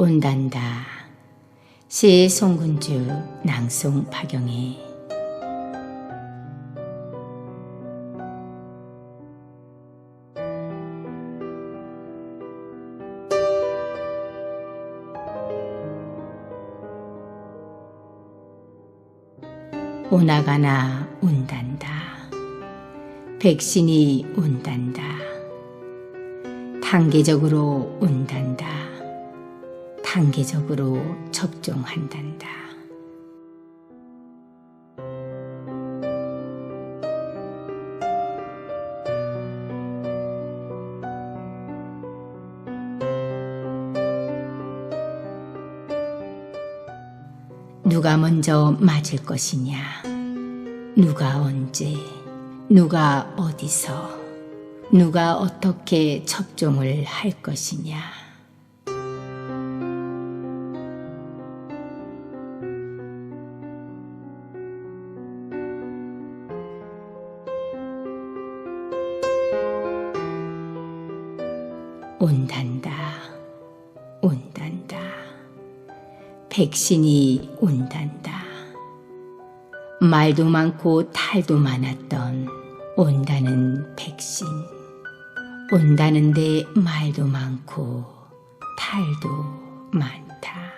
온단다. 시 송군주 낭송 박영희 오나가나 온단다. 백신이 온단다. 단계적으로 온단다. 단계적으로 접종한단다. 누가 먼저 맞을 것이냐? 누가 언제? 누가 어디서? 누가 어떻게 접종을 할 것이냐? 온단다, 온단다. 백신이 온단다. 말도 많고 탈도 많았던 온다는 백신. 온다는데 말도 많고 탈도 많다.